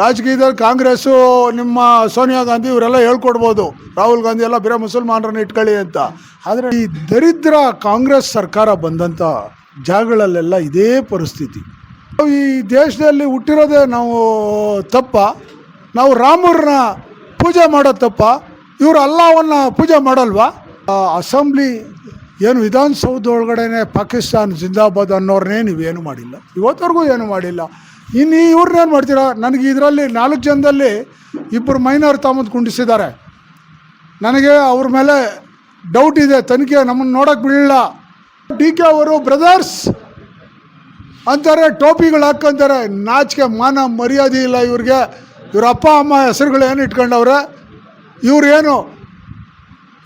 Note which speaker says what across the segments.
Speaker 1: ರಾಜಕೀಯದಲ್ಲಿ ಕಾಂಗ್ರೆಸ್ಸು, ನಿಮ್ಮ ಸೋನಿಯಾ ಗಾಂಧಿ ಇವರೆಲ್ಲ ಹೇಳ್ಕೊಡ್ಬೋದು. ರಾಹುಲ್ ಗಾಂಧಿ ಎಲ್ಲ ಬೇರೆ ಮುಸಲ್ಮಾನರನ್ನ ಇಟ್ಕೊಳ್ಳಿ ಅಂತ. ಆದರೆ ಈ ದರಿದ್ರ ಕಾಂಗ್ರೆಸ್ ಸರ್ಕಾರ ಬಂದಂಥ ಜಾಗಗಳಲ್ಲೆಲ್ಲ ಇದೇ ಪರಿಸ್ಥಿತಿ. ಈ ದೇಶದಲ್ಲಿ ಹುಟ್ಟಿರೋದೇ ನಾವು ತಪ್ಪ. ನಾವು ರಾಮರನ್ನ ಪೂಜೆ ಮಾಡೋ ತಪ್ಪ. ಇವರು ಅಲ್ಲಾವನ್ನ ಪೂಜೆ ಮಾಡಲ್ವಾ? ಅಸೆಂಬ್ಲಿ ಏನು ವಿಧಾನಸೌಧ ಒಳಗಡೆನೆ ಪಾಕಿಸ್ತಾನ್, ಜಿಂದಾಬಾದ್ ಅನ್ನೋರನ್ನೇ ನೀವೇನು ಮಾಡಿಲ್ಲ. ಇವತ್ತವರೆಗೂ ಏನು ಮಾಡಿಲ್ಲ. ಇನ್ನು ಇವ್ರನ್ನೇನು ಮಾಡ್ತೀರಾ? ನನಗೆ ಇದರಲ್ಲಿ ನಾಲ್ಕು ಜನದಲ್ಲಿ ಇಬ್ಬರು ಮೈನರ್ ತಾಮದ್ ಕುಂಡಿಸಿದ್ದಾರೆ. ನನಗೆ ಅವ್ರ ಮೇಲೆ ಡೌಟ್ ಇದೆ, ತನಿಖೆ ನಮ್ಮನ್ನು ನೋಡೋಕೆ ಬಿಡಲಿಲ್ಲ. ಡಿ ಕೆ ಅವರು ಬ್ರದರ್ಸ್ ಅಂತಾರೆ, ಟೋಪಿಗಳು ಹಾಕ್ಕೊಂತಾರೆ ನಾಚಿಕೆ, ಮಾನ ಮರ್ಯಾದೆ ಇಲ್ಲ ಇವ್ರಿಗೆ. ಇವ್ರ ಅಪ್ಪ, ಅಮ್ಮ ಹೆಸರುಗಳು ಏನು ಇಟ್ಕೊಂಡವ್ರೆ? ಇವ್ರು ಏನು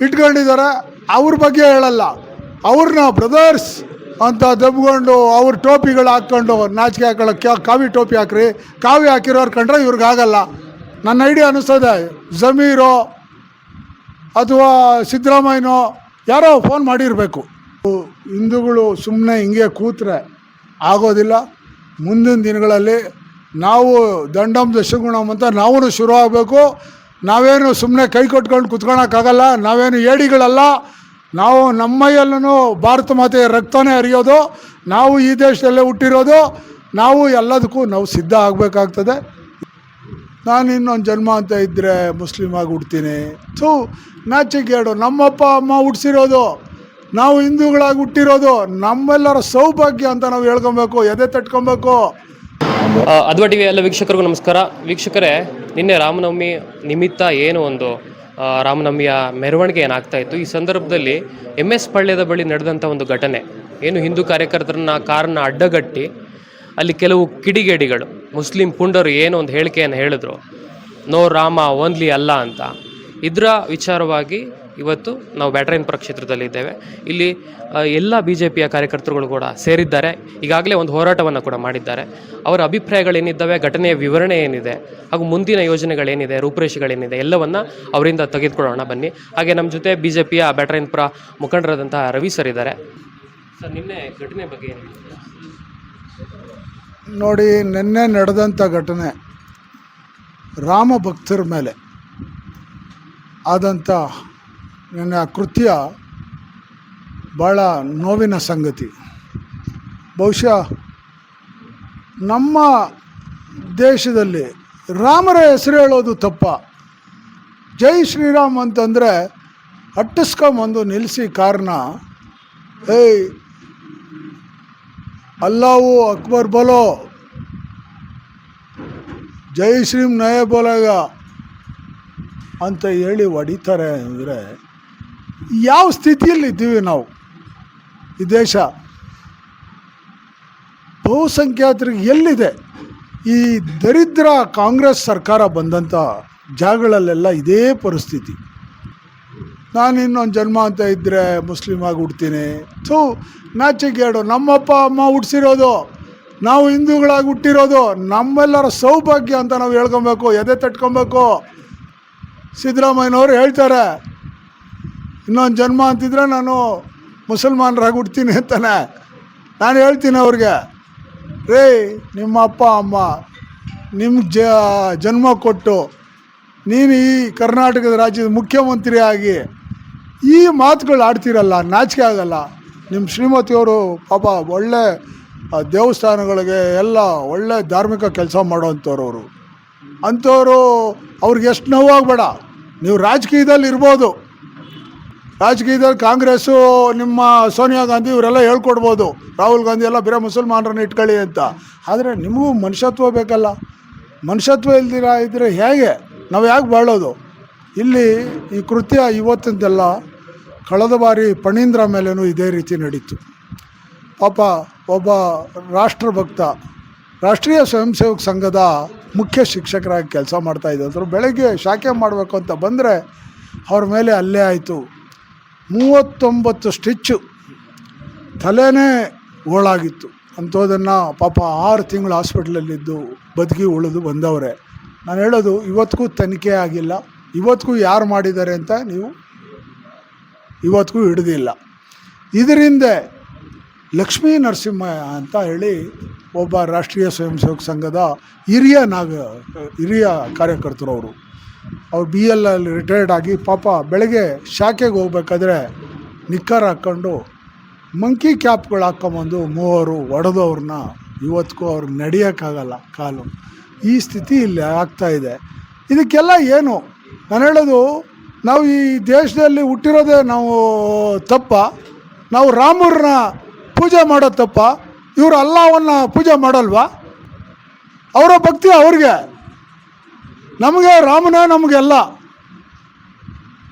Speaker 1: ಇಟ್ಕೊಂಡಿದ್ದಾರೆ? ಅವ್ರ ಬಗ್ಗೆ ಹೇಳಲ್ಲ. ಅವ್ರನ್ನ ಬ್ರದರ್ಸ್ ಅಂತ ದಬ್ಕೊಂಡು ಅವ್ರ ಟೋಪಿಗಳು ಹಾಕ್ಕೊಂಡು ನಾಚಿಕೆ ಹಾಕೊಳ್ಳೋ ಕಾವಿ ಟೋಪಿ ಹಾಕ್ರಿ. ಕಾವಿ ಹಾಕಿರೋರು ಕಂಡ್ರೆ ಇವ್ರಿಗೆ ಆಗಲ್ಲ. ನನ್ನ ಐಡಿಯಾ ಅನ್ನಿಸ್ತದೆ ಜಮೀರೋ ಅಥವಾ ಸಿದ್ದರಾಮಯ್ಯನೋ ಯಾರೋ ಫೋನ್ ಮಾಡಿರಬೇಕು. ಹಿಂದೂಗಳು ಸುಮ್ಮನೆ ಹಿಂಗೆ ಕೂತ್ರೆ ಆಗೋದಿಲ್ಲ. ಮುಂದಿನ ದಿನಗಳಲ್ಲಿ ನಾವು ದಂಡಂ ದಶಗುಣಂ ಅಂತ ನಾವು ಶುರು ಆಗಬೇಕು ನಾವೇನು ಸುಮ್ಮನೆ ಕೈ ಕೊಟ್ಕೊಂಡು ಕುತ್ಕೊಳಕ್ಕಾಗಲ್ಲ. ನಾವೇನು ಏಡಿಗಳಲ್ಲ. ನಾವು ನಮ್ಮೈಯಲ್ಲೂ ಭಾರತ ಮಾತೆಯ ರಕ್ತನೇ ಹರಿಯೋದು, ನಾವು ಈ ದೇಶದಲ್ಲೇ ಹುಟ್ಟಿರೋದು, ನಾವು ಎಲ್ಲದಕ್ಕೂ ನಾವು ಸಿದ್ಧ ಆಗಬೇಕಾಗ್ತದೆ. ನಾನು ಇನ್ನೊಂದು ಜನ್ಮ ಅಂತ ಇದ್ದರೆ ಮುಸ್ಲಿಮ್ ಆಗಿ ಹುಡ್ತೀನಿ. ಥೂ ನಾಚಿಕೇಡು ನಮ್ಮಪ್ಪ, ಅಮ್ಮ ಹುಡ್ಸಿರೋದು, ನಾವು ಹಿಂದೂಗಳಾಗಿ ಹುಟ್ಟಿರೋದು, ನಮ್ಮೆಲ್ಲರ ಸೌಭಾಗ್ಯ ಅಂತ ನಾವು ಹೇಳ್ಕೊಬೇಕು, ಎದೆ ತಟ್ಕೊಬೇಕು.
Speaker 2: ಅದ್ವಾ ಎಲ್ಲ ವೀಕ್ಷಕರಿಗೂ ನಮಸ್ಕಾರ. ವೀಕ್ಷಕರೇ, ನಿನ್ನೆ ರಾಮನವಮಿ ನಿಮಿತ್ತ ಏನು ಒಂದು ರಾಮನವಮಿಯ ಮೆರವಣಿಗೆ ಏನಾಗ್ತಾ ಇತ್ತು? ಈ ಸಂದರ್ಭದಲ್ಲಿ ಎಂ ಎಸ್ ಪಳ್ಳ್ಯದ ಬಳಿ ನಡೆದಂಥ ಒಂದು ಘಟನೆ. ಏನು ಹಿಂದೂ ಕಾರ್ಯಕರ್ತರನ್ನ ಕಾರನ್ನ ಅಡ್ಡಗಟ್ಟಿ, ಅಲ್ಲಿ ಕೆಲವು ಕಿಡಿಗೇಡಿಗಳು, ಮುಸ್ಲಿಂ ಪುಂಡರು ಏನೋ ಒಂದು ಹೇಳಿಕೆಯನ್ನು ಹೇಳಿದ್ರು, ನೋ ರಾಮ, ಓನ್ಲಿ ಅಲ್ಲ ಅಂತ. ಇದರ ವಿಚಾರವಾಗಿ ಇವತ್ತು ನಾವು ಬ್ಯಾಟರಾಯನಪುರ ಕ್ಷೇತ್ರದಲ್ಲಿ ಇದ್ದೇವೆ. ಇಲ್ಲಿ ಎಲ್ಲ ಬಿ ಜೆ ಪಿಯ ಕಾರ್ಯಕರ್ತರುಗಳು ಕೂಡ ಸೇರಿದ್ದಾರೆ. ಈಗಾಗಲೇ ಒಂದು ಹೋರಾಟವನ್ನು ಕೂಡ ಮಾಡಿದ್ದಾರೆ. ಅವರ ಅಭಿಪ್ರಾಯಗಳೇನಿದ್ದಾವೆ, ಘಟನೆಯ ವಿವರಣೆ ಏನಿದೆ, ಹಾಗೂ ಮುಂದಿನ ಯೋಜನೆಗಳೇನಿದೆ, ರೂಪುರೇಷೆಗಳೇನಿದೆ, ಎಲ್ಲವನ್ನು ಅವರಿಂದ ತೆಗೆದುಕೊಳ್ಳೋಣ ಬನ್ನಿ. ಹಾಗೆ ನಮ್ಮ ಜೊತೆ ಬಿ ಜೆ ಪಿಯ ಬ್ಯಾಟರಾಯನಪುರ ಮುಖಂಡರಾದಂತಹ ರವಿ ಸರ್ ಇದ್ದಾರೆ. ಸರ್, ನಿನ್ನೆ ಘಟನೆ ಬಗ್ಗೆ ಏನು
Speaker 1: ನೋಡಿ, ನಿನ್ನೆ ನಡೆದಂಥ ಘಟನೆ ರಾಮ ಭಕ್ತರ ಮೇಲೆ ಆದಂಥ ನನ್ನ ಕೃತ್ಯ ಭಾಳ ನೋವಿನ ಸಂಗತಿ. ಬಹುಶಃ ನಮ್ಮ ದೇಶದಲ್ಲಿ ರಾಮರ ಹೆಸರು ಹೇಳೋದು ತಪ್ಪ. ಜೈ ಶ್ರೀರಾಮ್ ಅಂತಂದರೆ ಅಟ್ಟಿಸ್ಕೊಂಬಂದು ನಿಲ್ಲಿಸಿ ಕಾರಣ ಏಯ್ ಅಲ್ಲಾವು ಅಕ್ಬರ್ ಬಲೋ. ಜೈ ಶ್ರೀಮ್ ನಯ ಬೋಲಾಗ ಅಂತ ಹೇಳಿ ಹೊಡಿತಾರೆ ಅಂದರೆ ಯಾವ ಸ್ಥಿತಿಯಲ್ಲಿ ಇದ್ದೀವಿ ನಾವು ಈ ದೇಶ? ಬಹುಸಂಖ್ಯಾತರಿಗೆ ಎಲ್ಲಿದೆ? ಈ ದರಿದ್ರ ಕಾಂಗ್ರೆಸ್ ಸರ್ಕಾರ ಬಂದಂಥ ಜಾಗಗಳಲ್ಲೆಲ್ಲ ಇದೇ ಪರಿಸ್ಥಿತಿ. ನಾನು ಇನ್ನೊಂದು ಜನ್ಮ ಅಂತ ಇದ್ದರೆ ಮುಸ್ಲಿಮ್ ಆಗಿ ಹುಡ್ತೀನಿ ಥೂ ನಾಚಿಕೇಡು ನಮ್ಮಪ್ಪ, ಅಮ್ಮ ಹುಡ್ಸಿರೋದು ನಾವು ಹಿಂದೂಗಳಾಗಿ ಹುಟ್ಟಿರೋದು, ನಮ್ಮೆಲ್ಲರ ಸೌಭಾಗ್ಯ ಅಂತ ನಾವು ಹೇಳ್ಕೊಬೇಕು, ಎದೆ ತಟ್ಕೊಬೇಕು. ಸಿದ್ದರಾಮಯ್ಯನವರು ಹೇಳ್ತಾರೆ ಇನ್ನೊಂದು ಜನ್ಮ ಅಂತಿದ್ರೆ ನಾನು ಮುಸಲ್ಮಾನರಾಗಿ ಹುಡ್ತೀನಿ ಅಂತಾನೆ. ನಾನು ಹೇಳ್ತೀನಿ ಅವ್ರಿಗೆ ರೇ ನಿಮ್ಮ ಅಪ್ಪ, ಅಮ್ಮ ನಿಮ್ಮ ಜ, ಜನ್ಮ ಕೊಟ್ಟು ನೀನು ಈ ಕರ್ನಾಟಕದ ರಾಜ್ಯದ ಮುಖ್ಯಮಂತ್ರಿ ಆಗಿ ಈ ಮಾತುಗಳು ಆಡ್ತಿರಲ್ಲ, ನಾಚಿಕೆ ಆಗಲ್ಲ. ನಿಮ್ಮ ಶ್ರೀಮತಿಯವರು ಪಾಪ ಒಳ್ಳೆ ದೇವಸ್ಥಾನಗಳಿಗೆ ಎಲ್ಲ ಒಳ್ಳೆ ಧಾರ್ಮಿಕ ಕೆಲಸ ಮಾಡೋವಂಥವ್ರು ಅವರು. ಅಂಥವರು ಅವ್ರಿಗೆ ಎಷ್ಟು ನೋವಾಗಬೇಡ. ನೀವು ರಾಜಕೀಯದಲ್ಲಿ ಇರ್ಬೋದು ರಾಜಕೀಯದಲ್ಲಿ ಕಾಂಗ್ರೆಸ್ಸು, ನಿಮ್ಮ ಸೋನಿಯಾ ಗಾಂಧಿ ಇವರೆಲ್ಲ ಹೇಳ್ಕೊಡ್ಬೋದು. ರಾಹುಲ್ ಗಾಂಧಿ ಎಲ್ಲ ಬೇರೆ ಮುಸಲ್ಮಾನರನ್ನ ಇಟ್ಕೊಳ್ಳಿ ಅಂತ. ಆದರೆ ನಿಮಗೂ ಮನುಷ್ಯತ್ವ ಬೇಕಲ್ಲ. ಮನುಷ್ಯತ್ವ ಇಲ್ದಿರ ಇದ್ದರೆ ಹೇಗೆ? ನಾವು ಯಾಕೆ ಬಾಳೋದು? ಇಲ್ಲಿ ಈ ಕೃತ್ಯ ಇವತ್ತಿಂದೆಲ್ಲ ಕಳೆದ ಬಾರಿ ಪಣೀಂದ್ರ ಮೇಲೇನೂ ಇದೇ ರೀತಿ ನಡೀತು. ಪಾಪ ಒಬ್ಬ ರಾಷ್ಟ್ರಭಕ್ತ, ರಾಷ್ಟ್ರೀಯ ಸ್ವಯಂ ಸೇವಕ ಸಂಘದ ಮುಖ್ಯ ಶಿಕ್ಷಕರಾಗಿ ಕೆಲಸ ಮಾಡ್ತಾಯಿದ್ದರು ಬೆಳಗ್ಗೆ ಶಾಖೆ ಮಾಡಬೇಕು ಅಂತ ಬಂದರೆ ಅವ್ರ ಮೇಲೆ ಅಲ್ಲೇ ಆಯಿತು. ಮೂವತ್ತೊಂಬತ್ತು ಸ್ಟಿಚ್ಚು ತಲೆನೇ ಓಳಾಗಿತ್ತು ಅಂಥದನ್ನು ಪಾಪ ಆರು ತಿಂಗಳು ಹಾಸ್ಪಿಟ್ಲಲ್ಲಿದ್ದು ಬದುಕಿ ಉಳಿದು ಬಂದವರೆ. ನಾನು ಹೇಳೋದು ಇವತ್ತಿಗೂ ತನಿಖೆ ಆಗಿಲ್ಲ. ಇವತ್ತಿಗೂ ಯಾರು ಮಾಡಿದ್ದಾರೆ ಅಂತ ನೀವು ಇವತ್ತಿಗೂ ಹಿಡಿದಿಲ್ಲ. ಇದರಿಂದ ಲಕ್ಷ್ಮೀ ನರಸಿಂಹ ಅಂತ ಹೇಳಿ ಒಬ್ಬ ರಾಷ್ಟ್ರೀಯ ಸ್ವಯಂ ಸೇವಕ ಸಂಘದ ಹಿರಿಯ ನಾಗ, ಹಿರಿಯ ಕಾರ್ಯಕರ್ತರು ಅವರು ಬಿ ಎಲ್ ಅಲ್ಲಿ ರಿಟೈರ್ಡ್ ಆಗಿ ಪಾಪ ಬೆಳಗ್ಗೆ ಶಾಖೆಗೆ ಹೋಗ್ಬೇಕಾದ್ರೆ ನಿಕ್ಕರ್ ಹಾಕ್ಕೊಂಡು ಮಂಕಿ ಕ್ಯಾಪ್ಗಳು ಹಾಕ್ಕೊಂಬಂದು ಮೂವರು ಒಡೆದವ್ರನ್ನ ಇವತ್ತಿಗೂ ಅವ್ರು ನಡೆಯೋಕ್ಕಾಗಲ್ಲ ಕಾಲು. ಈ ಸ್ಥಿತಿ ಇಲ್ಲಿ ಆಗ್ತಾ ಇದೆ. ಇದಕ್ಕೆಲ್ಲ ಏನು? ನಾನು ಹೇಳೋದು, ನಾವು ಈ ದೇಶದಲ್ಲಿ ಹುಟ್ಟಿರೋದೇ ನಾವು ತಪ್ಪ. ನಾವು ರಾಮರನ್ನ ಪೂಜೆ ಮಾಡೋ ತಪ್ಪ. ಇವರು ಅಲ್ಲವನ್ನ ಪೂಜೆ ಮಾಡಲ್ವಾ? ಅವರ ಭಕ್ತಿ ಅವ್ರಿಗೆ. ನಮಗೆ ರಾಮನೇ ನಮಗೆಲ್ಲ.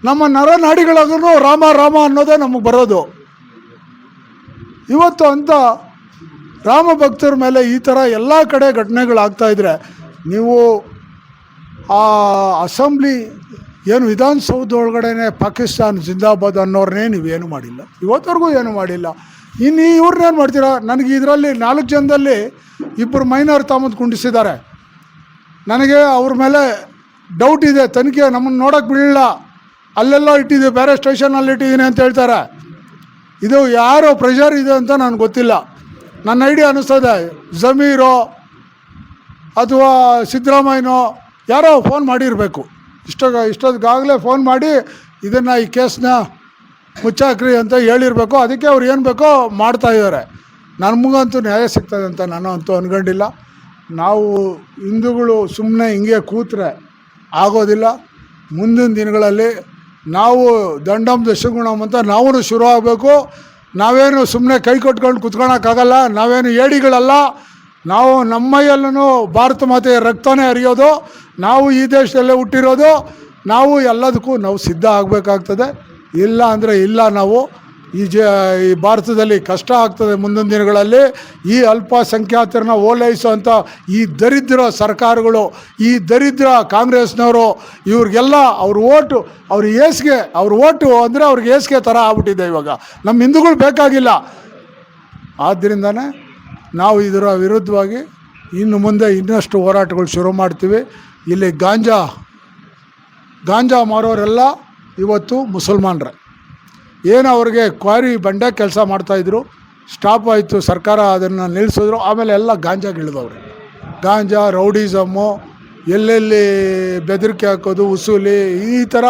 Speaker 1: ನಮ್ಮ ನರನಾಡಿಗಳಾದ್ರೂ ರಾಮ ರಾಮ ಅನ್ನೋದೇ ನಮಗೆ ಬರೋದು. ಇವತ್ತು ಅಂತ ರಾಮ ಭಕ್ತರ ಮೇಲೆ ಈ ಥರ ಎಲ್ಲ ಕಡೆ ಘಟನೆಗಳಾಗ್ತಾ ಇದ್ರೆ, ನೀವು ಆ ಅಸೆಂಬ್ಲಿ ಏನು ವಿಧಾನಸೌಧ ಒಳಗಡೆ ಪಾಕಿಸ್ತಾನ, ಜಿಂದಾಬಾದ್ ಅನ್ನೋರನ್ನೇ ನೀವೇನು ಮಾಡಿಲ್ಲ. ಇವತ್ತವರೆಗೂ ಏನು ಮಾಡಿಲ್ಲ. ಇನ್ನು ಇವ್ರನ್ನೇನು ಮಾಡ್ತೀರಾ? ನನಗೆ ಇದರಲ್ಲಿ ನಾಲ್ಕು ಜನದಲ್ಲಿ ಇಬ್ಬರು ಮೈನರ್ ತಾಮದ್ ಕುಂಡಿಸಿದ್ದಾರೆ. ನನಗೆ ಅವ್ರ ಮೇಲೆ ಡೌಟ್ ಇದೆ, ತನಿಖೆ ನಮ್ಮನ್ನು ನೋಡೋಕೆ ಬಿಡಲಿಲ್ಲ. ಅಲ್ಲೆಲ್ಲ ಇಟ್ಟಿದ್ದೀವಿ ಬೇರೆ ಸ್ಟೇಷನಲ್ಲಿ ಇಟ್ಟಿದ್ದೀನಿ ಅಂತ ಹೇಳ್ತಾರೆ. ಇದು ಯಾರೋ ಪ್ರೆಷರ್ ಇದೆ ಅಂತ ನನಗೆ ಗೊತ್ತಿಲ್ಲ. ನನ್ನ ಐಡಿಯಾ ಅನ್ನಿಸ್ತದೆ ಜಮೀರೋ ಅಥವಾ ಸಿದ್ದರಾಮಯ್ಯನೋ ಯಾರೋ ಫೋನ್ ಮಾಡಿರಬೇಕು. ಇಷ್ಟ ಇಷ್ಟೊತ್ತಿಗಾಗಲೇ ಫೋನ್ ಮಾಡಿ ಇದನ್ನು ಈ ಕೇಸನ್ನ ಮುಚ್ಚಾಕ್ರಿ ಅಂತ ಹೇಳಿರಬೇಕು. ಅದಕ್ಕೆ ಅವ್ರು ಏನು ಬೇಕೋ ಮಾಡ್ತಾ ಇದ್ದಾರೆ. ನಮಗಂತೂ ನ್ಯಾಯ ಸಿಗ್ತದೆ ಅಂತ ನಾನು ಅಂತೂ ಅನ್ಕೊಂಡಿಲ್ಲ. ನಾವು ಹಿಂದೂಗಳು ಸುಮ್ಮನೆ ಹಿಂಗೆ ಕೂತ್ರೆ ಆಗೋದಿಲ್ಲ. ಮುಂದಿನ ದಿನಗಳಲ್ಲಿ ನಾವು ದಂಡಂ ದಶಗುಣಂ ಅಂತ ನಾವೂ ಶುರು ಆಗಬೇಕು. ನಾವೇನು ಸುಮ್ಮನೆ ಕೈ ಕೊಟ್ಕೊಂಡು ಕುತ್ಕೊಳಕ್ಕಾಗಲ್ಲ. ನಾವೇನು ಏಡಿಗಳಲ್ಲ. ನಾವು ನಮ್ಮೈಯಲ್ಲೂ ಭಾರತ ಮಾತೆಯ ರಕ್ತನೇ ಹರಿಯೋದು. ನಾವು ಈ ದೇಶದಲ್ಲೇ ಹುಟ್ಟಿರೋದು. ನಾವು ಎಲ್ಲದಕ್ಕೂ ನಾವು ಸಿದ್ಧ ಆಗಬೇಕಾಗ್ತದೆ. ಇಲ್ಲ ಅಂದರೆ ಇಲ್ಲ ನಾವು. ಈ ಜ ಈ ಭಾರತದಲ್ಲಿ ಕಷ್ಟ ಆಗ್ತದೆ ಮುಂದಿನ ದಿನಗಳಲ್ಲಿ. ಈ ಅಲ್ಪಸಂಖ್ಯಾತರನ್ನ ಓಲೈಸುವಂಥ ಈ ದರಿದ್ರ ಸರ್ಕಾರಗಳು, ಈ ದರಿದ್ರ ಕಾಂಗ್ರೆಸ್ನವರು, ಇವ್ರಿಗೆಲ್ಲ ಅವ್ರ ಓಟು, ಅವ್ರ ಏಸ್ಗೆ, ಅವ್ರ ಓಟು ಅಂದರೆ ಅವ್ರಿಗೆ ಏಸ್ಗೆ ಥರ ಆಗ್ಬಿಟ್ಟಿದೆ ಇವಾಗ. ನಮ್ಮ ಹಿಂದೂಗಳು ಬೇಕಾಗಿಲ್ಲ. ಆದ್ದರಿಂದನೇ ನಾವು ಇದರ ವಿರುದ್ಧವಾಗಿ ಇನ್ನು ಮುಂದೆ ಇನ್ನಷ್ಟು ಹೋರಾಟಗಳು ಶುರು ಮಾಡ್ತೀವಿ. ಇಲ್ಲಿ ಗಾಂಜಾ ಗಾಂಜಾ ಮಾರೋರೆಲ್ಲ ಇವತ್ತು ಮುಸಲ್ಮಾನರೇ. ಏನು ಅವ್ರಿಗೆ ಕ್ವಾರಿ ಬಂಡೆ ಕೆಲಸ ಮಾಡ್ತಾಯಿದ್ರು ಸ್ಟಾಪ್ ಆಯಿತು, ಸರ್ಕಾರ ಅದನ್ನು ನಿಲ್ಲಿಸಿದ್ರು ಆಮೇಲೆ ಎಲ್ಲ ಗಾಂಜಾಗಿಳಿದವ್ರೆ. ಗಾಂಜಾ, ರೌಡಿಸಮ್ಮು, ಎಲ್ಲೆಲ್ಲಿ ಬೆದರಿಕೆ ಹಾಕೋದು, ಉಸೂಲಿ, ಈ ಥರ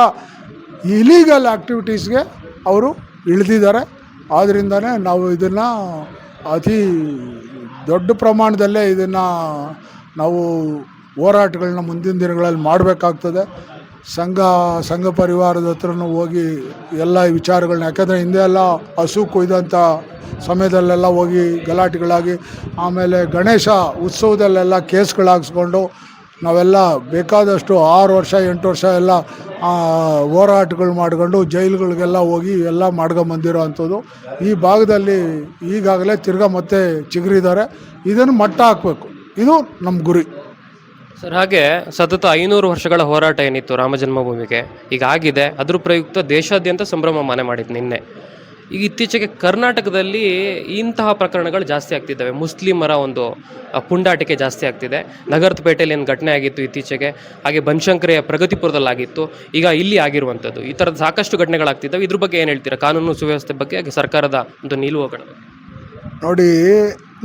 Speaker 1: ಇಲೀಗಲ್ ಆ್ಯಕ್ಟಿವಿಟೀಸ್ಗೆ ಅವರು ಇಳಿದಿದ್ದಾರೆ. ಆದ್ದರಿಂದನೇ ನಾವು ಇದನ್ನು ಅತಿ ದೊಡ್ಡ ಪ್ರಮಾಣದಲ್ಲೇ ಇದನ್ನು ನಾವು ಹೋರಾಟಗಳನ್ನ ಮುಂದಿನ ದಿನಗಳಲ್ಲಿ ಮಾಡಬೇಕಾಗ್ತದೆ. ಸಂಘ ಸಂಘ ಪರಿವಾರದ ಹತ್ರನೂ ಹೋಗಿ ಎಲ್ಲ ವಿಚಾರಗಳನ್ನ ಯಾಕಂದರೆ ಹಿಂದೆ ಎಲ್ಲ ಹಸು ಕೊಯ್ದಂಥ ಸಮಯದಲ್ಲೆಲ್ಲ ಹೋಗಿ ಗಲಾಟೆಗಳಾಗಿ, ಆಮೇಲೆ ಗಣೇಶ ಉತ್ಸವದಲ್ಲೆಲ್ಲ ಕೇಸ್ಗಳಾಗಿಸ್ಕೊಂಡು ನಾವೆಲ್ಲ ಬೇಕಾದಷ್ಟು ಆರು ವರ್ಷ, ಎಂಟು ವರ್ಷ ಎಲ್ಲ ಹೋರಾಟಗಳು ಮಾಡ್ಕೊಂಡು ಜೈಲುಗಳಿಗೆಲ್ಲ ಹೋಗಿ ಎಲ್ಲ ಮಾಡ್ಕೊಂಬಂದಿರೋ ಅಂಥದ್ದು. ಈ ಭಾಗದಲ್ಲಿ ಈಗಾಗಲೇ ತಿರ್ಗಾ ಮತ್ತೆ ಚಿಗುರಿದ್ದಾರೆ. ಇದನ್ನು ಮಟ್ಟ ಹಾಕಬೇಕು. ಇದು ನಮ್ಮ ಗುರಿ.
Speaker 2: ಸರ್, ಹಾಗೆ ಸತತ ಐನೂರು ವರ್ಷಗಳ ಹೋರಾಟ ಏನಿತ್ತು ರಾಮ ಜನ್ಮಭೂಮಿಗೆ, ಈಗ ಆಗಿದೆ. ಅದ್ರ ಪ್ರಯುಕ್ತ ದೇಶಾದ್ಯಂತ ಸಂಭ್ರಮ ಮನೆ ಮಾಡಿದ್ದು ನಿನ್ನೆ. ಈಗ ಇತ್ತೀಚೆಗೆ ಕರ್ನಾಟಕದಲ್ಲಿ ಇಂತಹ ಪ್ರಕರಣಗಳು ಜಾಸ್ತಿ ಆಗ್ತಿದ್ದಾವೆ. ಮುಸ್ಲಿಮರ ಒಂದು ಪುಂಡಾಟಿಕೆ ಜಾಸ್ತಿ ಆಗ್ತಿದೆ. ನಗರದ ಪೇಟೆಯಲ್ಲಿ ಏನು ಘಟನೆ ಆಗಿತ್ತು ಇತ್ತೀಚೆಗೆ. ಹಾಗೆ ಬನಶಂಕರಿಯ ಪ್ರಗತಿಪುರದಲ್ಲಾಗಿತ್ತು. ಈಗ ಇಲ್ಲಿ ಆಗಿರುವಂಥದ್ದು. ಈ ಥರದ ಸಾಕಷ್ಟು ಘಟನೆಗಳಾಗ್ತಿದ್ದಾವೆ. ಇದ್ರ ಬಗ್ಗೆ ಏನು ಹೇಳ್ತೀರಾ? ಕಾನೂನು ಸುವ್ಯವಸ್ಥೆ ಬಗ್ಗೆ ಹಾಗೆ ಸರ್ಕಾರದ ಒಂದು ನಿಲುವುಗಳ
Speaker 1: ನೋಡಿ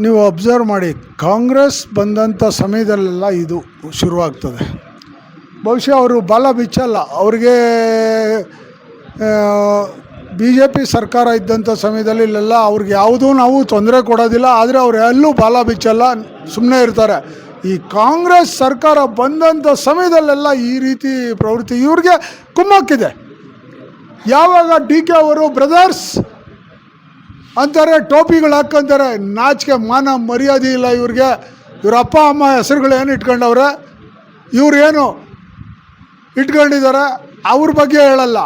Speaker 1: ನೀವು ಅಬ್ಸರ್ವ್ ಮಾಡಿ, ಕಾಂಗ್ರೆಸ್ ಬಂದಂಥ ಸಮಯದಲ್ಲೆಲ್ಲ ಇದು ಶುರುವಾಗ್ತದೆ. ಬಹುಶಃ ಅವರು ಬಲ ಬಿಚ್ಚಲ್ಲ, ಅವ್ರಿಗೆ ಬಿ ಜೆ ಪಿ ಸರ್ಕಾರ ಇದ್ದಂಥ ಸಮಯದಲ್ಲಿ ಇಲ್ಲೆಲ್ಲ ಅವ್ರಿಗೆ ಯಾವುದೂ ನಾವು ತೊಂದರೆ ಕೊಡೋದಿಲ್ಲ, ಆದರೆ ಅವ್ರು ಎಲ್ಲೂ ಬಾಲ ಬಿಚ್ಚಲ್ಲ ಸುಮ್ಮನೆ ಇರ್ತಾರೆ. ಈ ಕಾಂಗ್ರೆಸ್ ಸರ್ಕಾರ ಬಂದಂಥ ಸಮಯದಲ್ಲೆಲ್ಲ ಈ ರೀತಿ ಪ್ರವೃತ್ತಿ ಇವ್ರಿಗೆ ಕುಮ್ಮಕ್ಕಿದೆ. ಯಾವಾಗ ಡಿ ಕೆ ಅವರು ಬ್ರದರ್ಸ್ ಅಂತಾರೆ, ಟೋಪಿಗಳು ಹಾಕ್ಕೊಂತಾರೆ ನಾಚಿಕೆ, ಮಾನ, ಮರ್ಯಾದೆ ಇಲ್ಲ ಇವ್ರಿಗೆ. ಇವ್ರ ಅಪ್ಪ, ಅಮ್ಮ ಹೆಸರುಗಳು ಏನು ಇಟ್ಕೊಂಡವ್ರೆ? ಇವ್ರು ಏನು ಇಟ್ಕೊಂಡಿದ್ದಾರೆ? ಅವ್ರ ಬಗ್ಗೆ ಹೇಳಲ್ಲ.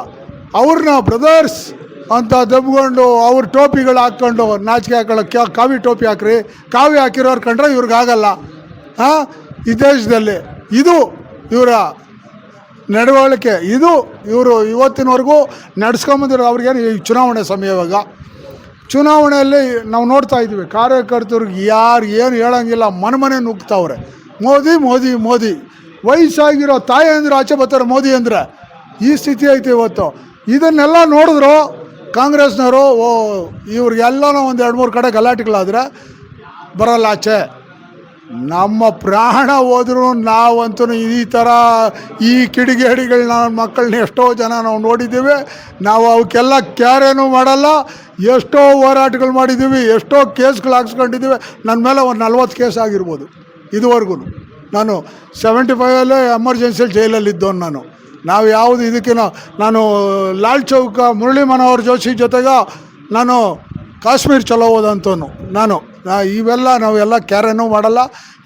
Speaker 1: ಅವ್ರನ್ನ ಬ್ರದರ್ಸ್ ಅಂತ ದಬ್ಕೊಂಡು ಅವ್ರ ಟೋಪಿಗಳು ಹಾಕ್ಕೊಂಡು ನಾಚಿಕೆ ಹಾಕೊಳ್ಳೋ ಕಾವಿ ಟೋಪಿ ಹಾಕ್ರಿ? ಕಾವಿ ಹಾಕಿರೋರು ಕಂಡ್ರೆ ಇವ್ರಿಗಾಗಲ್ಲ ಹಾಂ ಈ ದೇಶದಲ್ಲಿ ಇದು ಇವರ ನಡವಳಿಕೆ. ಇದು ಇವರು ಇವತ್ತಿನವರೆಗೂ ನಡೆಸ್ಕೊಂಬಂದಿರೋ ಅವ್ರಿಗೇನು ಈ ಚುನಾವಣೆ ಸಮಯ ಇವಾಗ? ಚುನಾವಣೆಯಲ್ಲಿ ನಾವು ನೋಡ್ತಾ ಇದ್ದೀವಿ ಕಾರ್ಯಕರ್ತರಿಗೆ ಯಾರು ಏನು ಹೇಳೋಂಗಿಲ್ಲ ಮನೆ ಮನೆ ನುಗ್ತಾವ್ರೆ ಮೋದಿ ಮೋದಿ ಮೋದಿ. ವಯಸ್ಸಾಗಿರೋ ತಾಯಿ ಅಂದ್ರೆ ಆಚೆ ಬರ್ತಾರೆ ಮೋದಿ ಅಂದರೆ. ಈ ಸ್ಥಿತಿ ಐತೆ ಇವತ್ತು. ಇದನ್ನೆಲ್ಲ ನೋಡಿದ್ರು ಕಾಂಗ್ರೆಸ್ನವರು, ಓ, ಇವ್ರಿಗೆಲ್ಲನೂ ಒಂದು ಎರಡು ಮೂರು ಕಡೆ ಗಲಾಟೆಗಳಾದರೆ ಬರಲ್ಲ ಆಚೆ. ನಮ್ಮ ಪ್ರಾಣ ಹೋದ್ರು ನಾವಂತೂ ಈ ಥರ ಈ ಕಿಡಿಗೇಡಿಗಳನ್ನ ಮಕ್ಕಳನ್ನ ಎಷ್ಟೋ ಜನ ನಾವು ನೋಡಿದ್ದೀವಿ. ನಾವು ಅವಕ್ಕೆಲ್ಲ ಕ್ಯಾರೇನೂ ಮಾಡಲ್ಲ. ಎಷ್ಟೋ ಹೋರಾಟಗಳು ಮಾಡಿದ್ದೀವಿ, ಎಷ್ಟೋ ಕೇಸ್ಗಳು ಹಾಕ್ಸ್ಕೊಂಡಿದ್ದೀವಿ. ನನ್ನ ಮೇಲೆ ಒಂದು ನಲ್ವತ್ತು ಕೇಸ್ ಆಗಿರ್ಬೋದು. ಇದುವರೆಗೂ. ನಾನು ಸೆವೆಂಟಿ ಫೈವಲ್ಲೇ ಎಮರ್ಜೆನ್ಸಿಯಲ್ಲಿ ಜೈಲಲ್ಲಿ ಇದ್ದವನು ನಾನು. ನಾವು ಯಾವುದು ಇದಕ್ಕಿನ ನಾನು ಲಾಲ್ ಚೌಕ, ಮುರಳಿ ಮನೋಹರ್ ಜೋಶಿ ಜೊತೆಗೆ ನಾನು ಕಾಶ್ಮೀರ್ ಚಲೋ ಹೋದಂಥವನು ನಾನು. ಇವೆಲ್ಲ ನಾವೆಲ್ಲ ಕ್ಯಾರೇನೂ ಮಾಡಲ್ಲ.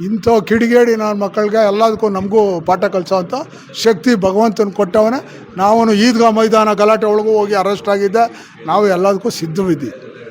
Speaker 1: ಇಂಥ ಕಿಡಿಗೇಡಿ ನನ್ನ ಮಕ್ಕಳಿಗೆ ಎಲ್ಲದಕ್ಕೂ ನಮಗೂ ಪಾಠ ಕಲಿಸೋ ಶಕ್ತಿ ಭಗವಂತನ ಕೊಟ್ಟವನೇ. ನಾವು ಈದ್ಗಾ ಮೈದಾನ ಗಲಾಟೆ ಒಳಗೂ ಹೋಗಿ ಅರೆಸ್ಟ್ ಆಗಿದ್ದೆ. ನಾವು ಎಲ್ಲದಕ್ಕೂ ಸಿದ್ಧವಿದ್ದೀವಿ.